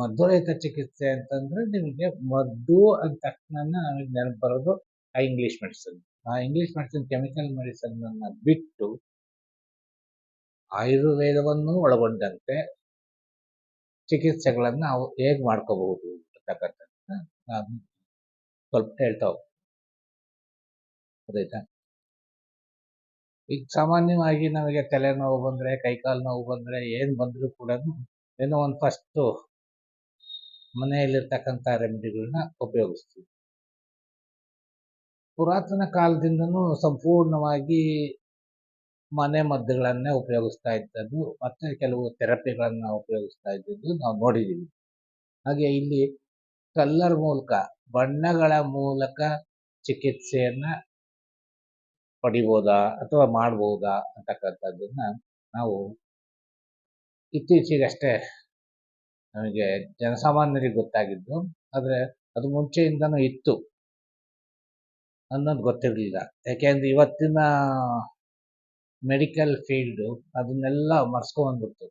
ಮದ್ದುರಹಿತ ಚಿಕಿತ್ಸೆ ಅಂತಂದ್ರೆ ನಿಮಗೆ ಮದ್ದು ಅಂದ ತಕ್ಷಣ ನಮಗೆ ನೆನಪು ಬರೋದು ಆ ಇಂಗ್ಲಿಷ್ ಮೆಡಿಸಿನ್ ಆ ಇಂಗ್ಲಿಷ್ ಮೆಡಿಸಿನ್ ಕೆಮಿಕಲ್ ಮೆಡಿಸಿನ್ ಅನ್ನ ಬಿಟ್ಟು ಆಯುರ್ವೇದವನ್ನು ಒಳಗೊಂಡಂತೆ ಚಿಕಿತ್ಸೆಗಳನ್ನ ನಾವು ಹೇಗ್ ಮಾಡ್ಕೋಬಹುದು ಅಂತಕ್ಕಂಥದ್ದನ್ನ ನಾನು ಸ್ವಲ್ಪ ಹೇಳ್ತಾ ಹೋಗ್ತೀನಿ. ಈಗ ಸಾಮಾನ್ಯವಾಗಿ ನಮಗೆ ತಲೆನೋವು ಬಂದ್ರೆ, ಕೈಕಾಲು ನೋವು ಬಂದ್ರೆ ಏನ್ ಬಂದ್ರು ಕೂಡ ಏನೋ ಒಂದು ಫಸ್ಟು ಮನೆಯಲ್ಲಿರ್ತಕ್ಕಂಥ ರೆಮಿಡಿಗಳನ್ನ ಉಪಯೋಗಿಸ್ತೀವಿ. ಪುರಾತನ ಕಾಲದಿಂದನೂ ಸಂಪೂರ್ಣವಾಗಿ ಮನೆ ಮದ್ದುಗಳನ್ನೇ ಉಪಯೋಗಿಸ್ತಾ ಇದ್ದದ್ದು ಮತ್ತೆ ಕೆಲವು ಥೆರಪಿಗಳನ್ನ ಉಪಯೋಗಿಸ್ತಾ ಇದ್ದದ್ದು ನಾವು ನೋಡಿದ್ದೀವಿ. ಹಾಗೆ ಇಲ್ಲಿ ಕಲ್ಲರ್ ಮೂಲಕ, ಬಣ್ಣಗಳ ಮೂಲಕ ಚಿಕಿತ್ಸೆಯನ್ನ ಪಡಿಬೋದಾ ಅಥವಾ ಮಾಡ್ಬೋದಾ ಅಂತಕ್ಕಂಥದ್ದನ್ನ ನಾವು ಇತ್ತೀಚೆಗಷ್ಟೇ ನಮಗೆ ಜನಸಾಮಾನ್ಯರಿಗೆ ಗೊತ್ತಾಗಿದ್ದು, ಆದರೆ ಅದು ಮುಂಚೆಯಿಂದನೂ ಇತ್ತು ಅನ್ನೋದು ಗೊತ್ತಿರಲಿಲ್ಲ. ಯಾಕೆಂದ್ರೆ ಇವತ್ತಿನ ಮೆಡಿಕಲ್ ಫೀಲ್ಡು ಅದನ್ನೆಲ್ಲ ಮರ್ಸ್ಕೊಂಡ್ಬಿಡ್ತು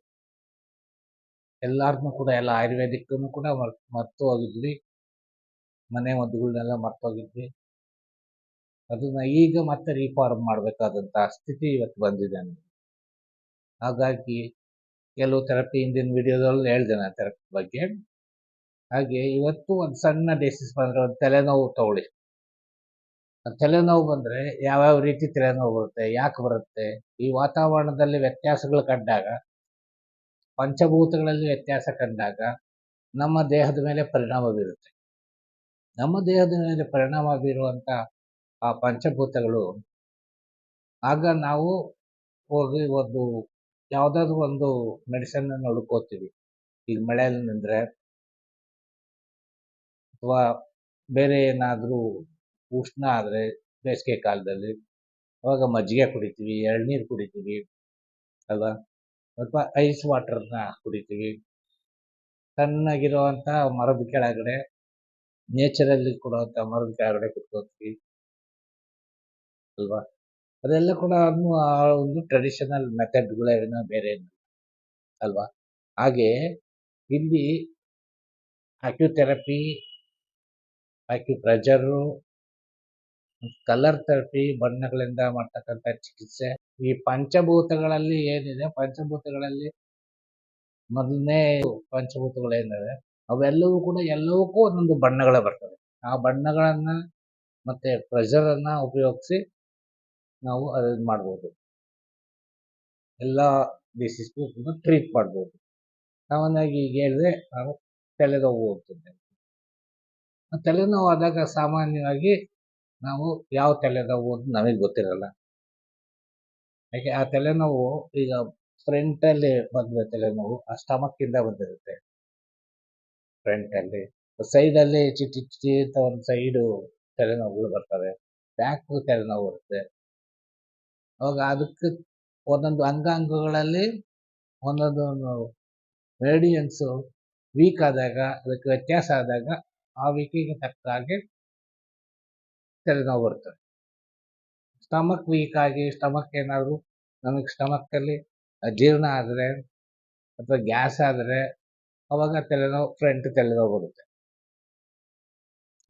ಎಲ್ಲರನ್ನೂ ಕೂಡ, ಎಲ್ಲ ಆಯುರ್ವೇದಿಕ್ಕನ್ನು ಕೂಡ ಮರ್, ಮರ್ತು ಹೋಗಿದ್ವಿ. ಮನೆ ಮದ್ದುಗಳನ್ನೆಲ್ಲ ಮರ್ತೋಗಿದ್ವಿ ಅದನ್ನ ಈಗ ಮತ್ತೆ ರೀಫಾರ್ಮ್ ಮಾಡಬೇಕಾದಂಥ ಸ್ಥಿತಿ ಇವತ್ತು ಬಂದಿದೆ ಹಾಗಾಗಿ ಕೆಲವು ಥೆರಪಿ ಹಿಂದಿನ ವಿಡಿಯೋದಲ್ಲಿ ಹೇಳಿದೆ ನಾನು ಥೆರಪಿ ಬಗ್ಗೆ. ಹಾಗೆ ಇವತ್ತು ಒಂದು ಸಣ್ಣ ಬೇಸಿಸ್ ಬಂದರೆ ಒಂದು ತಲೆನೋವು ತಗೊಳ್ಳಿ. ತಲೆನೋವು ಬಂದರೆ ಯಾವ್ಯಾವ ರೀತಿ ತಲೆನೋವು ಬರುತ್ತೆ, ಯಾಕೆ ಬರುತ್ತೆ? ಈ ವಾತಾವರಣದಲ್ಲಿ ವ್ಯತ್ಯಾಸಗಳು ಕಂಡಾಗ, ಪಂಚಭೂತಗಳಲ್ಲಿ ವ್ಯತ್ಯಾಸ ಕಂಡಾಗ ನಮ್ಮ ದೇಹದ ಮೇಲೆ ಪರಿಣಾಮ ಬೀರುತ್ತೆ. ನಮ್ಮ ದೇಹದ ಮೇಲೆ ಪರಿಣಾಮ ಬೀರುವಂಥ ಆ ಪಂಚಭೂತಗಳು, ಆಗ ನಾವು ಹೋಗಿ ಒಂದು ಯಾವುದಾದ್ರೂ ಒಂದು ಮೆಡಿಸನ್ನ ಹುಡ್ಕೋತೀವಿ. ಈಗ ಮಳೆ ನಿಂದ್ರೆ ಅಥವಾ ಬೇರೆ ಏನಾದರೂ ಉಷ್ಣ ಆದರೆ ಬೇಸಿಗೆ ಕಾಲದಲ್ಲಿ ಅವಾಗ ಮಜ್ಜಿಗೆ ಕುಡಿತೀವಿ, ಎಳ್ನೀರು ಕುಡಿತೀವಿ ಅಲ್ವಾ? ಅಥವಾ ಐಸ್ ವಾಟರ್ನ ಕುಡಿತೀವಿ. ತಣ್ಣಗಿರುವಂಥ ಮರದ ಕೆಳಗಡೆ ನೇಚರಲ್ಲಿ ಕೊಡುವಂಥ ಮರದ ಕೆಳಗಡೆ ಕುತ್ಕೋತೀವಿ ಅಲ್ವಾ? ಅದೆಲ್ಲ ಕೂಡ ಆ ಒಂದು ಟ್ರೆಡಿಷನಲ್ ಮೆಥಡ್ಗಳೇನೋ ಬೇರೆ ಅಲ್ವಾ? ಹಾಗೆ ಇಲ್ಲಿ ಅಕ್ಯುಥೆರಪಿ ಅಕ್ಯುಪ್ರೆಷರು ಕಲರ್ ಥೆರಪಿ ಬಣ್ಣಗಳಿಂದ ಮಾಡ್ತಕ್ಕಂಥ ಚಿಕಿತ್ಸೆ. ಈ ಪಂಚಭೂತಗಳಲ್ಲಿ ಏನಿದೆ? ಪಂಚಭೂತಗಳಲ್ಲಿ ಮೊದಲನೇ ಪಂಚಭೂತಗಳೇನಿದೆ ಅವೆಲ್ಲವೂ ಕೂಡ ಎಲ್ಲವಕ್ಕೂ ಒಂದೊಂದು ಬಣ್ಣಗಳೇ ಬರ್ತವೆ. ಆ ಬಣ್ಣಗಳನ್ನು ಮತ್ತೆ ಪ್ರೆಷರನ್ನ ಉಪಯೋಗಿಸಿ ನಾವು ಅರೇಂಜ್ ಮಾಡ್ಬೋದು. ಎಲ್ಲ ಬೇಸಿಸ್ಗೂ ಕೂಡ ಟ್ರೀಟ್ ಮಾಡ್ಬೋದು. ಸಾಮಾನ್ಯವಾಗಿ ಈಗ ಹೇಳಿದ್ರೆ ನಾವು ತಲೆನೋವು ಹೋಗ್ತಿದ್ದೆ ಆ ತಲೆನೋವು ಆದಾಗ ಸಾಮಾನ್ಯವಾಗಿ ನಾವು ಯಾವ ತಲೆನೋವು ಅಂತ ನಮಗೆ ಗೊತ್ತಿರಲ್ಲ. ಯಾಕೆ ಆ ತಲೆನೋವು ಈಗ ಫ್ರಂಟಲ್ಲಿ ಬಂದರೆ ತಲೆನೋವು, ಆ ಸ್ಟಮಕ್ಕಿಂದ ಬಂದಿರುತ್ತೆ. ಫ್ರಂಟಲ್ಲಿ ಸೈಡಲ್ಲಿ ಚಿಟ್ಟಿ ಚಿಟ್ಟಿ ಅಂತ ಒಂದು ಸೈಡು ತಲೆನೋವುಗಳು ಬರ್ತವೆ. ಬ್ಯಾಕ್ ತಲೆನೋವು ಬರುತ್ತೆ ಅವಾಗ ಅದಕ್ಕೆ ಒಂದೊಂದು ಅಂಗಾಂಗಗಳಲ್ಲಿ ಒಂದೊಂದು ರೇಡಿಯನ್ಸು ವೀಕ್ ಆದಾಗ, ಅದಕ್ಕೆ ವ್ಯತ್ಯಾಸ ಆದಾಗ ಆ ವೀಕಿಗೆ ತಕ್ಕ ಹಾಗೆ ತಲೆನೋವು ಬರ್ತದೆ. ಸ್ಟಮಕ್ ವೀಕ್ ಆಗಿ ಸ್ಟಮಕ್ ಏನಾದರೂ ನಮಗೆ ಸ್ಟಮಕ್ಕಲ್ಲಿ ಅಜೀರ್ಣ ಆದರೆ ಅಥವಾ ಗ್ಯಾಸ್ ಆದರೆ ಅವಾಗ ತಲೆನೋವು ಫ್ರಂಟ್ ತಲೆನೋವು ಬರುತ್ತೆ.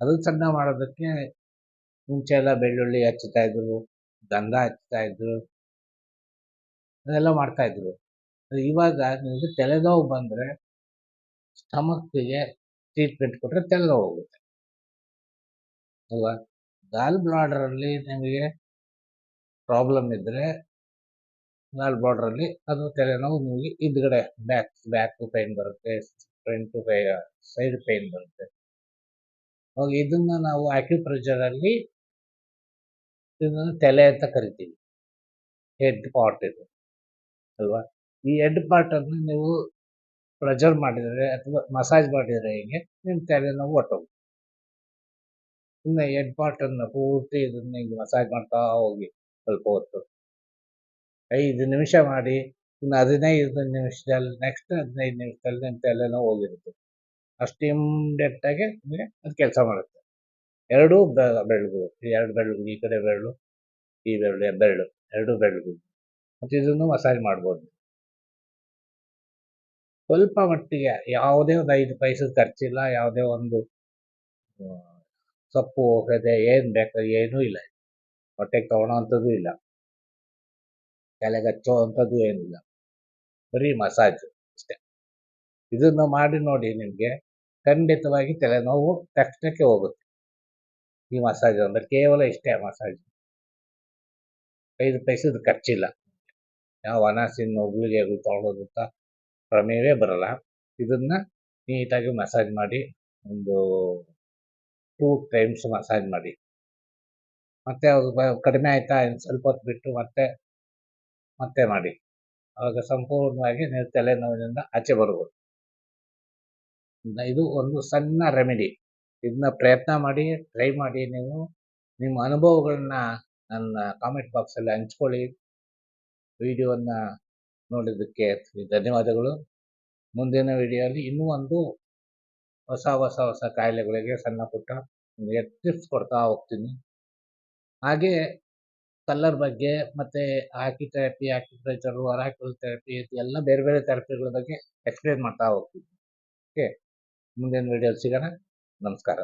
ಅದು ಸಣ್ಣ ಮಾಡೋದಕ್ಕೆ ಮುಂಚೆ ಎಲ್ಲ ಬೆಳ್ಳುಳ್ಳಿ ಹಚ್ಚುತ್ತಾ ಇದ್ರು ಗಂಧ ಹಚ್ತಾ ಇದ್ರು. ಅದೆಲ್ಲ ಮಾಡ್ತಾ ಇದ್ರು. ಇವಾಗ ನಿಮಗೆ ತಲೆನೋವು ಬಂದರೆ ಸ್ಟಮಕ್ಕಿಗೆ ಟ್ರೀಟ್ಮೆಂಟ್ ಕೊಟ್ಟರೆ ತಲೆನೋವು ಹೋಗುತ್ತೆ. ಅಲ್ವಾ? ಗಾಲ್ ಬ್ಲಾಡರಲ್ಲಿ ನಿಮಗೆ ಪ್ರಾಬ್ಲಮ್ ಇದ್ದರೆ ಗಾಲ್ ಬ್ಲಾಡರಲ್ಲಿ ಅದು ತಲೆನೋವು ನಿಮಗೆ ಹಿಂದ್ಗಡೆ ಬ್ಯಾಕ್ ಬ್ಯಾಕ್ ಪೈನ್ ಬರುತ್ತೆ ಫ್ರಂಟ್ ಪೈ ಸೈಡ್ ಪೈನ್ ಬರುತ್ತೆ. ಅವಾಗ ಇದನ್ನ ನಾವು ಆಕ್ಯುಪ್ರೆಷರಲ್ಲಿ ಇದನ್ನು ತಲೆ ಅಂತ ಕರಿತೀವಿ. ಹೆಡ್ ಪಾರ್ಟ್ ಇದು. ಅಲ್ವಾ? ಈ ಹೆಡ್ ಪಾರ್ಟ್ ಅನ್ನು ನೀವು ಪ್ರೆಷರ್ ಮಾಡಿದರೆ ಅಥವಾ ಮಸಾಜ್ ಮಾಡಿದರೆ ಹಿಂಗೆ? ನಿಮ್ಮ ತಲೆನೋವು ಹೊಟ್ಟೋಗುತ್ತೆ ಇನ್ನು ಹೆಡ್ ಪಾರ್ಟ್ ಅನ್ನು ಪೂರ್ತಿ ಇದನ್ನು ಹಿಂಗೆ ಮಸಾಜ್ ಮಾಡ್ತಾ ಹೋಗಿ ಸ್ವಲ್ಪ ಹೊತ್ತು. ಐದು ನಿಮಿಷ ಮಾಡಿ, ಇನ್ನು ಹದಿನೈದು ನಿಮಿಷದಲ್ಲಿ ನೆಕ್ಸ್ಟ್ ಹದಿನೈದು ನಿಮಿಷದಲ್ಲಿ ನಿಮ್ಮ ತಲೆನೋವು ಹೋಗಿರುತ್ತೆ. ಅಷ್ಟು ಇಮ್ಡೆಟ್ ಆಗಿ ನಿಮಗೆ ಅದು ಕೆಲಸ ಮಾಡುತ್ತೆ. ಎರಡೂ ಬೆರಳುಗಳು ಎರಡು ಬೆರಳು ಈ ಕಡೆ ಬೆರಳು, ಈ ಬೆರಳು ಬೆರಳು, ಎರಡು ಬೆರಳುಗಳು. ಮತ್ತು ಇದನ್ನು ಮಸಾಜ್ ಮಾಡ್ಬೋದು. ಸ್ವಲ್ಪ ಮಟ್ಟಿಗೆ ಯಾವುದೇ ಒಂದು ಐದು ಪೈಸೆ ಖರ್ಚಿಲ್ಲ, ಯಾವುದೇ ಒಂದು ಸೊಪ್ಪು ಹೋಗದೆ ಏನು ಬೇಕು ಏನೂ ಇಲ್ಲ. ಹೊಟ್ಟೆಗೆ ಅಂಥದ್ದು ಇಲ್ಲ. ತಲೆಗೆ ಹಚ್ಚೋ ಅಂಥದ್ದು ಏನಿಲ್ಲ ಬರೀ ಮಸಾಜ್ ಅಷ್ಟೇ. ಇದನ್ನು ಮಾಡಿ ನೋಡಿ ನಿಮಗೆ ಖಂಡಿತವಾಗಿ ತಲೆನೋವು ತಕ್ಷಣಕ್ಕೆ ಹೋಗುತ್ತೆ. ಈ ಮಸಾಜ್ ಅಂದರೆ ಕೇವಲ ಇಷ್ಟೇ ಮಸಾಜ್. ಐದು ಪೈಸದ ಖರ್ಚಿಲ್ಲ. ಯಾವ ಅನಾಸಿನ ತಗೊಳ್ಳೋದು ತೊಗೊಳೋದಂತ ಪ್ರಮೇಯವೇ ಬರಲ್ಲ. ಇದನ್ನ ನೀಟಾಗಿ ಮಸಾಜ್ ಮಾಡಿ, ಒಂದು ಟೂ ಟೈಮ್ಸ್ ಮಸಾಜ್ ಮಾಡಿ. ಮತ್ತೆ ಅದು ಕಡಿಮೆ ಆಯ್ತಾ ಸ್ವಲ್ಪ ಹೊತ್ತು ಬಿಟ್ಟು ಮತ್ತೆ ಮತ್ತೆ ಮಾಡಿ. ಆವಾಗ ಸಂಪೂರ್ಣವಾಗಿ ನೀವು ತಲೆನೋವಿನಿಂದ ಆಚೆ ಬರ್ಬೋದು. ಇದು ಒಂದು ಸಣ್ಣ ರೆಮಿಡಿ. ಇದನ್ನ ಪ್ರಯತ್ನ ಮಾಡಿ ಟ್ರೈ ಮಾಡಿ ನೀವು ನಿಮ್ಮ ಅನುಭವಗಳನ್ನ ನನ್ನ ಕಾಮೆಂಟ್ ಬಾಕ್ಸಲ್ಲಿ ಹಂಚ್ಕೊಳ್ಳಿ. ವಿಡಿಯೋನ ನೋಡಿದ್ದಕ್ಕೆ ಧನ್ಯವಾದಗಳು. ಮುಂದಿನ ವಿಡಿಯೋಲಿ ಇನ್ನೂ ಒಂದು ಹೊಸ ಹೊಸ ಹೊಸ ಕಾಯಿಲೆಗಳಿಗೆ ಸಣ್ಣ ಪುಟ್ಟ ನಿಮಗೆ ಟಿಪ್ಸ್ ಕೊಡ್ತಾ ಹೋಗ್ತೀನಿ. ಹಾಗೆ ಕಲ್ಲರ್ ಬಗ್ಗೆ ಮತ್ತು ಹಾಕಿ ಥೆರಪಿ ಆಕ್ಯುಪ್ರೆಷರು ಅರಾಕಲ್ ಥೆರಪಿ ಎಲ್ಲ ಬೇರೆ ಬೇರೆ ಥೆರಪಿಗಳ ಬಗ್ಗೆ ಎಕ್ಸ್ಪ್ಲೇನ್ ಮಾಡ್ತಾ ಹೋಗ್ತೀನಿ. ಓಕೆ ಮುಂದಿನ ವಿಡಿಯೋಲಿ ಸಿಗೋಣ. ನಮಸ್ಕಾರ.